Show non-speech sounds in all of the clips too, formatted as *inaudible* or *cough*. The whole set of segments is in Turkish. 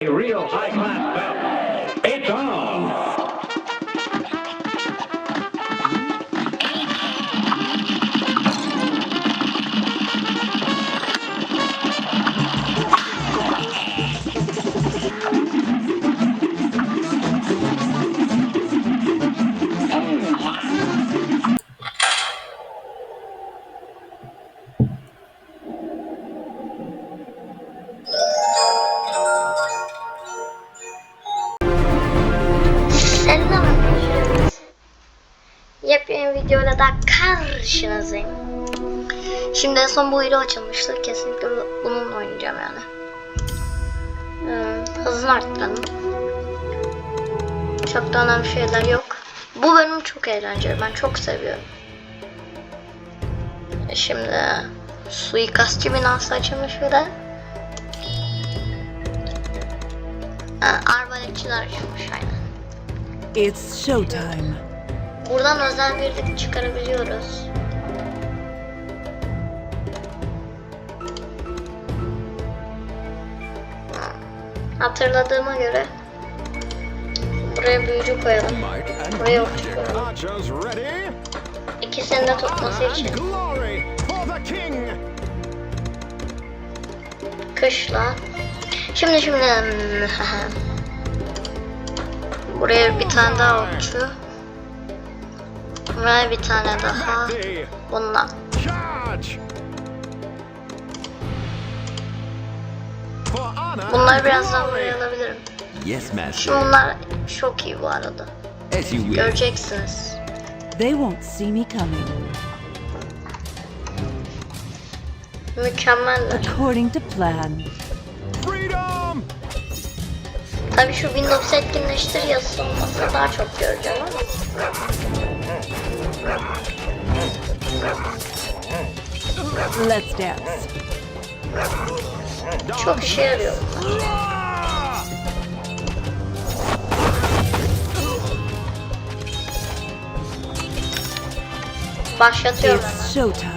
A real high-class belt. Karşınızdayım. Şimdi en son bu hero açılmıştı. Kesinlikle bu- bununla oynayacağım yani. Hmm, hızını arttıralım. Çok da önemli şeyler yok. Bu bölüm çok eğlenceli. Ben çok seviyorum. Şimdi suikastçı binası açılmış bir de. Arbaletçiler açılmış aynen. It's showtime. Buradan özel birlik çıkarabiliyoruz. Hatırladığıma göre buraya büyücü koyalım. Buraya okçu koyalım. İkisini de tutması için. Kışla. Şimdi şimdi *laughs* buraya bir tane daha okçu. Ve bir tane daha bundan. Bunları birazdan buraya alabilirim. Yes, Şu master. bunlar çok iyi bu arada. Göreceksiniz. They won't see me coming. Mükemmeller. According to plan. Freedom! Tabii şu Windows etkinleştir yazısı olmasa daha çok göreceğim ama. Let's dance. Çok işe yarıyor. Başlatıyorum. It's showtime.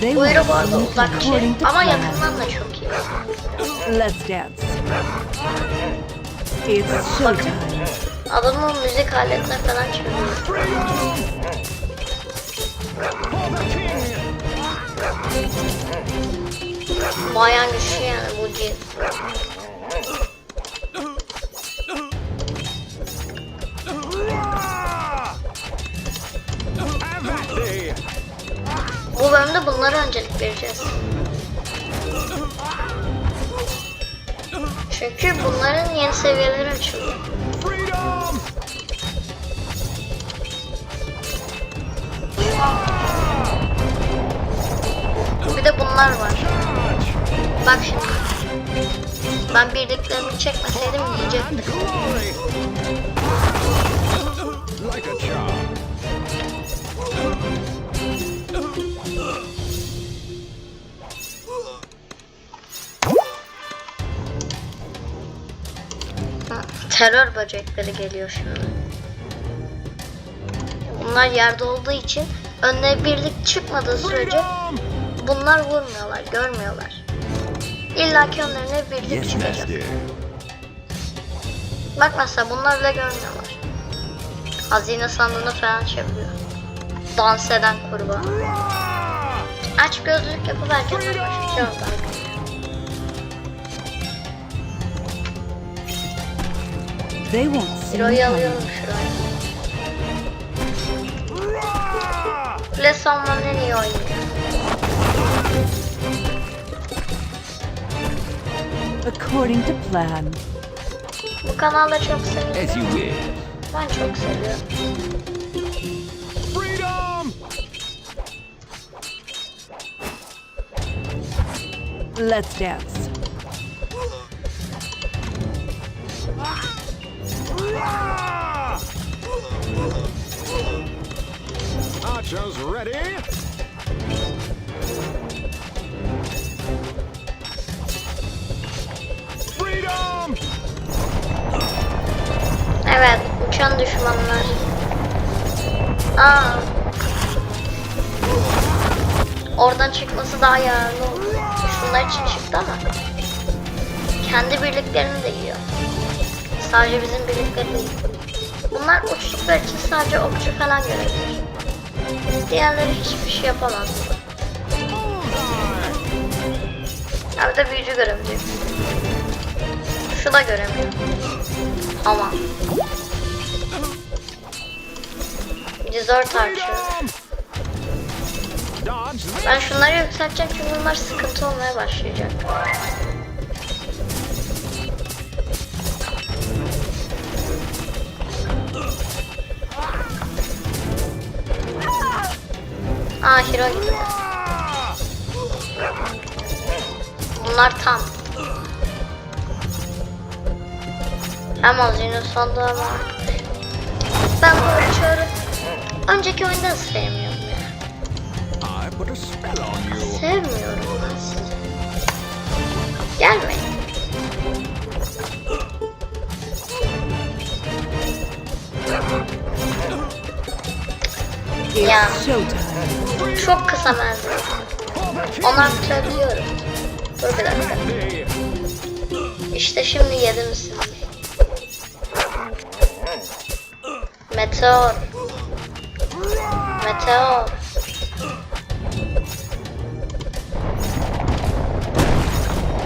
They Buyruğu bu arada uzak şey ama yakından da çok iyi. Let's dance. It's showtime. Adamın müzik aletine falan çeviriyor. Bayağı güçlü yani bu. Avati! Bu bölümde bunlara öncelik vereceğiz. Çünkü bunların yeni seviyeleri açılıyor. Bir de bunlar var. Bak şimdi. Ben birliklerini çekmeseydim yiyecektim. Terör böcekleri geliyor şimdi. Bunlar yerde olduğu için önüne birlik çıkmadığı sürece! Bunlar vurmuyorlar, görmüyorlar. İlla ki önlerine birlik Yes, çıkacak. Bak mesela bunlar bile görmüyorlar. Hazine sandığını falan çeviriyor. Dans eden kurbağa. Aç gözlük yapıp herkese başlıyor bak. They won't see coming. alıyorum şuraya. Lesan'la en iyi oynuyor. According to plan. Bu kanalda çok As seviyorum. you wish. Ben çok seviyorum. Freedom! Let's dance. Archers ready? Evet, uçan düşmanlar. Aa. Oradan çıkması daha yararlı oldu. Şunlar için çıktı ama. kendi birliklerini de yiyor. Sadece bizim birlikleri değil. Bunlar uçtukları için sadece okçu falan görebilir. Diğerleri hiçbir şey yapamaz. Ya bir de büyücü görebilecek. Şu da göremiyor. Ama. Dodge this. Ben şunları yükselteceğim çünkü bunlar sıkıntı olmaya başlayacak. Aa hero gitti. Bunlar tam. Az yine sonda ama. Ben bu uçuyorum. Önceki oyunda da sevmiyorum ya. Sevmiyorum ben sizi. Gelmeyin. Showtime. Çok kısa menzil. Onu aktarabiliyorum. Dur bir dakika. İşte şimdi yedim sizi. Meteor. Meteor.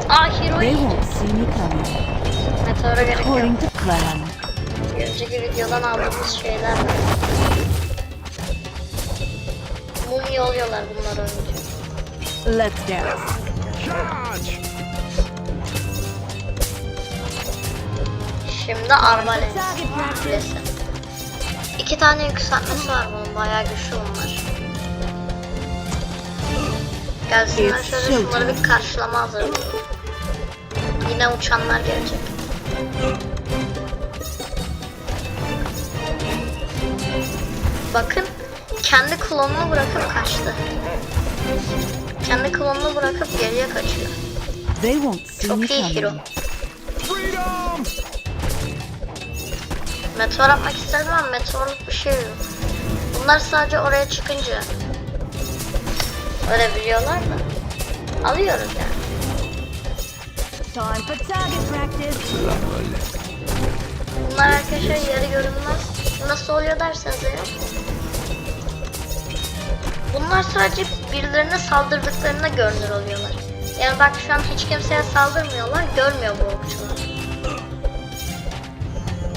Aa hero They yiyecek. won't see me coming. Meteora gerek yok. Önceki videodan aldığımız şeyler var. Mum yolluyorlar bunlar önce. Let's dance. Şimdi arbalet. Kulesi. İki tane yükseltmesi var bunun. Bayağı güçlü bunlar. Gelsinler şöyle şunları bir karşılama hazırlayalım. Yine uçanlar gelecek. Bakın kendi klonunu bırakıp kaçtı. Kendi klonunu bırakıp geriye kaçıyor. Çok iyi hero. Meteor atmak istedim ama meteorluk bir şey yok. Bunlar sadece oraya çıkınca öyle biliyorlar da alıyoruz yani. Time for target practice. Bunlar arkadaşlar yarı görünmez. Nasıl oluyor derseniz eğer. Bunlar sadece birilerine saldırdıklarında görünür oluyorlar. Yani bak şu an hiç kimseye saldırmıyorlar, görmüyor bu okçular.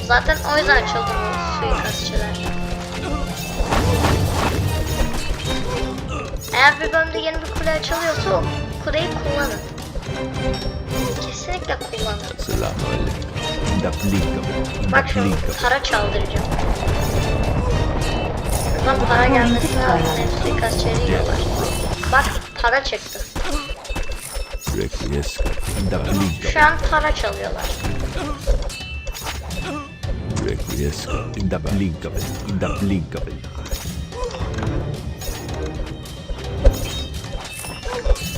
Zaten o yüzden açıldı bu suikastçılar. Eğer bir bölümde yeni bir kule açılıyorsa o kuleyi kullanın. Kesinlikle kullanın. In Bak şimdi para çaldıracağım. Buradan para gelmesi lazım. Hepsi kaçırı yiyorlar. Bak para çıktı. Şu an para çalıyorlar. Requiescat. In the blink of it. In the blink of it.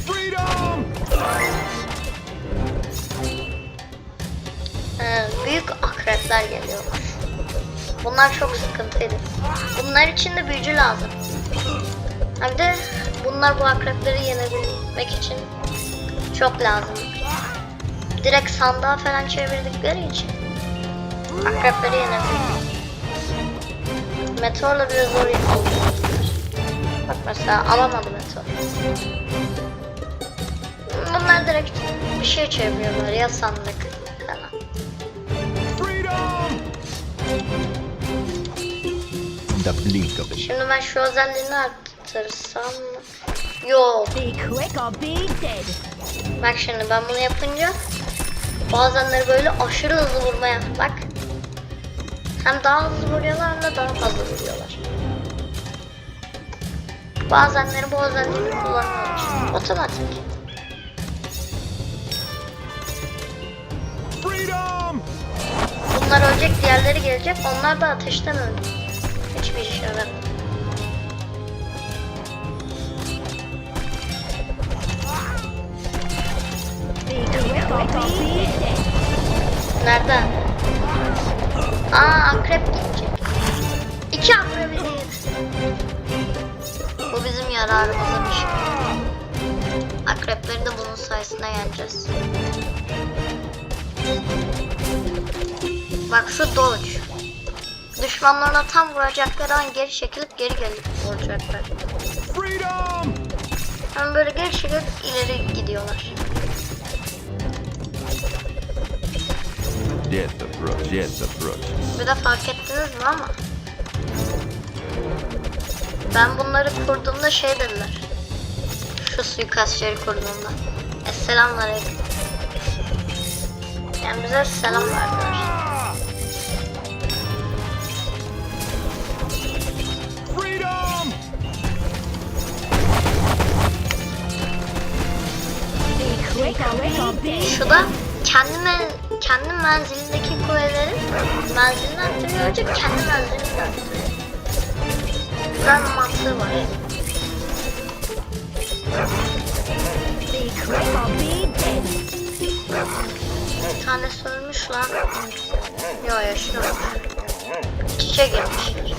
Freedom. Ee, büyük akrepler geliyorlar. Bunlar çok sıkıntıydı. Bunlar için de büyücü lazım. Hem de bunlar bu akrepleri yenebilmek için çok lazım. Direkt sandığa falan çevirdikleri için akrepleri yenebilir. Meteorla bile zor yapılıyor. Bak mesela alamadı meteor. Bunlar direkt bir şey çeviriyorlar ya sandık falan. Şimdi ben şu özelliğini arttırsam mı? Yok. Bak şimdi ben bunu yapınca bazenleri böyle aşırı hızlı vurmaya bak. Hem daha hızlı vuruyorlar hem de daha fazla vuruyorlar. Bazenleri bu özelliğini kullanıyorlar. Otomatik. Freedom. Bunlar ölecek, diğerleri gelecek. Onlar da ateşten öldü. Hiçbir işe yaramıyor. Be Aa akrep gidecek. İki akrebi değil. Bu bizim yararımıza bir şey. Akrepleri de bunun sayesinde yeneceğiz. Bak şu dodge. Düşmanlarına tam vuracakları an geri çekilip geri gelip vuracaklar. Freedom! Hem böyle geri çekilip ileri gidiyorlar. Death approach. Death approaches. Bir de fark ettiniz mi ama ben bunları kurduğumda şey dediler. Şu suikastçıları kurduğumda. Esselamu aleyküm. Yani bize selam verdiler. Freedom! Şu da kendi, men- kendi menzilindeki kulelerin menzilini arttırıyor olacak kendi menzilini de arttırıyor. Güzel mantığı var. Bir tanesi ölmüş lan. Yo yaşıyormuş. İç içe girmişler.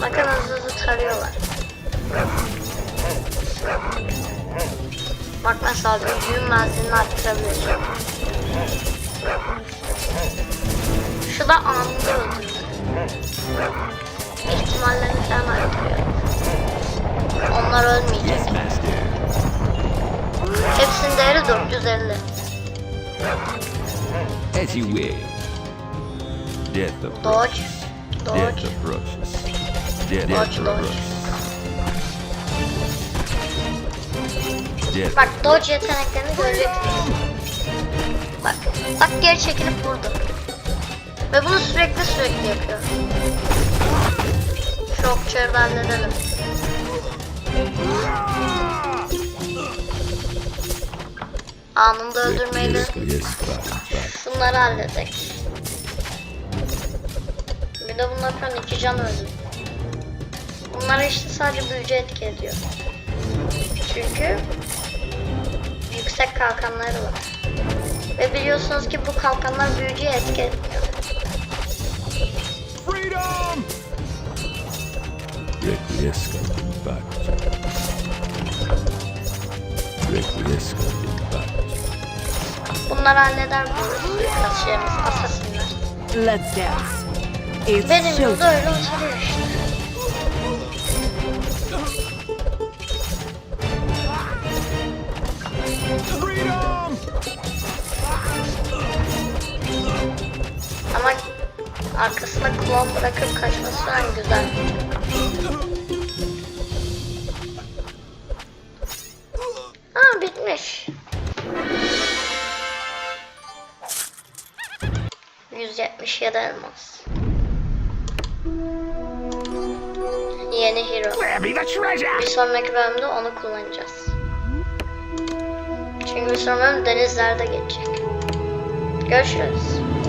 Bakın hızlı hızlı tarıyorlar. Bak mesela büyüğün menzilini arttırabilir. Şu da anında öldürdü. İhtimallerini falan arttırıyor. Onlar ölmeyecek. Hepsinin değeri 450. As you will. Death approaches. Dodge. Dodge. Death approaches. Death Dodge, dodge. approaches. Death Bak dodge yeteneklerini göreceksiniz. Bak. Bak geri çekilip vurdu. Ve bunu sürekli sürekli yapıyor. Şu okçuları da halledelim. Anında öldürmeyi de şunları. Bir de bunlar falan iki can öldü. Bunlara işte sadece büyücü etki ediyor. Çünkü yüksek kalkanları var. Ve biliyorsunuz ki bu kalkanlar büyücüye etki etmiyor. Freedom! Requiescat in pace. Requiescat in pace. Bunlar halleder bu suikastçılarımız, asasinler. Let's dance. It's Benim yolda öyle oturuyor işte. Freedom! Ama arkasına klon bırakıp kaçması falan güzel. Ha bitmiş. 177 elmas. Yeni hero. Bir sonraki bölümde onu kullanacağız. Çünkü bir sonraki bölüm denizlerde geçecek. Görüşürüz.